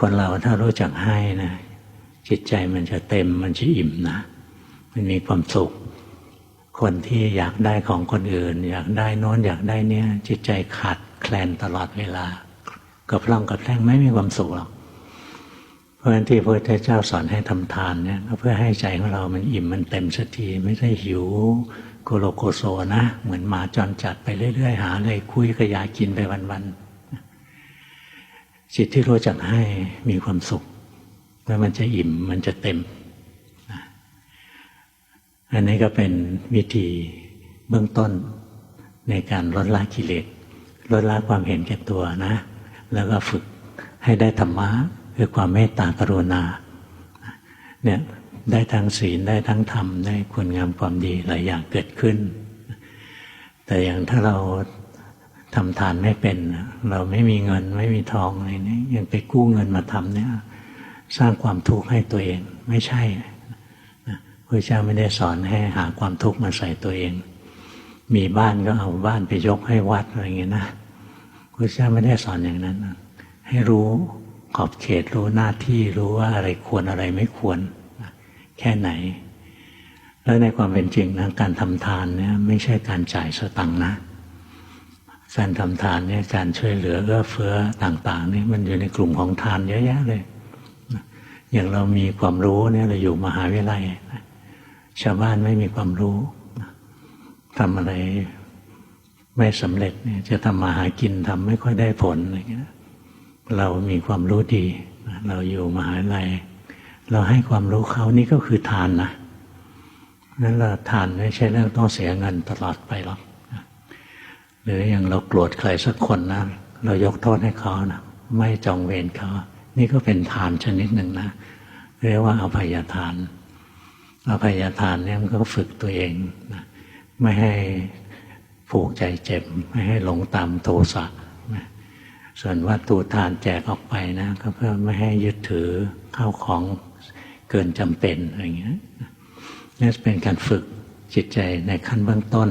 คนเราถ้ารู้จักให้นะจิตใจมันจะเต็มมันจะอิ่มนะ มันมีความสุข คนที่อยากได้ของคนอื่น อยากได้โน้นอยากได้เนี่ยจิตใจขาดแคลนตลอดเวลากับพร่องกับแพร่งไม่มีความสุขหรอกเพราะฉะนั้นที่พระพุทธเจ้าสอนให้ทำทานเนี่ยก็เพื่อให้ใจของเรามันอิ่มมันเต็มสักทีไม่ได้หิวโกโลโกโซนะ เหมือนหมาจรจัดไปเรื่อยๆ หาอะไรคุยกระยากินไปวันๆ จิตที่รู้จักให้มีความสุข แล้วมันจะอิ่มมันจะเต็ม อันนี้ก็เป็นวิธีเบื้องต้นในการลดละกิเลสลดละความเห็นแก่ตัวนะ แล้วก็ฝึกให้ได้ธรรมะคือความเมตตากรุณาเนี่ยได้ทั้งศีลได้ทั้งธรรม ได้คุณงามความดีหลายอย่างเกิดขึ้น แต่อย่างถ้าเรา ทำทานไม่เป็น เราไม่มีเงินไม่มีทองอะไรนี้ยังไปกู้เงินมาทำเนี่ยสร้างความทุกข์ให้ตัวเองไม่ใช่พระเจ้าไม่ได้สอนให้หาความทุกข์มาใส่ตัวเอง มีบ้านก็เอาบ้านไปยกให้วัดอะไรเงี้ยนะพระเจ้าไม่ได้สอนอย่างนั้น ให้รู้ขอบเขตรู้หน้าที่รู้ว่าอะไรควรอะไรไม่ควร แค่ไหน แล้วในความเป็นจริงนะการทำทานเนี่ยไม่ใช่การจ่ายสตังค์นะ การทำทานเนี่ยการช่วยเหลือเอื้อเฟื้อต่าง ๆ นี่มันอยู่ในกลุ่มของทานเยอะแยะเลยอย่างเรามีความรู้เนี่ยเราอยู่มหาวิทยาลัยชาวบ้านไม่มีความรู้ทำอะไรไม่สำเร็จเนี่ยจะทำมาหากินทำไม่ค่อยได้ผลอะไรเงี้ยเรามีความรู้ดี เราอยู่มหาลัยเราให้ความรู้เขานี่ก็คือทานนะนั้นเราทานไม่ใช่เรื่องต้องเสียเงินตลอดไปหรอก หรืออย่างเราโกรธใครสักคนนะเรายกโทษให้เขานะไม่จองเวรเขา นี่ก็เป็นทานชนิดหนึ่งนะ เรียกว่าอภัยทานอภัยทานเนี่ยมันก็ฝึกตัวเองนะไม่ให้ผูกใจเจ็บ ไม่ให้หลงตามโทสะนะส่วนวัตถุทานแจกออกไปนะก็เพื่อไม่ให้ยึดถือเข้าของเกินจำเป็นอะไรเงี้ยนี่เป็นการฝึกจิตใจในขั้นเบื้องต้น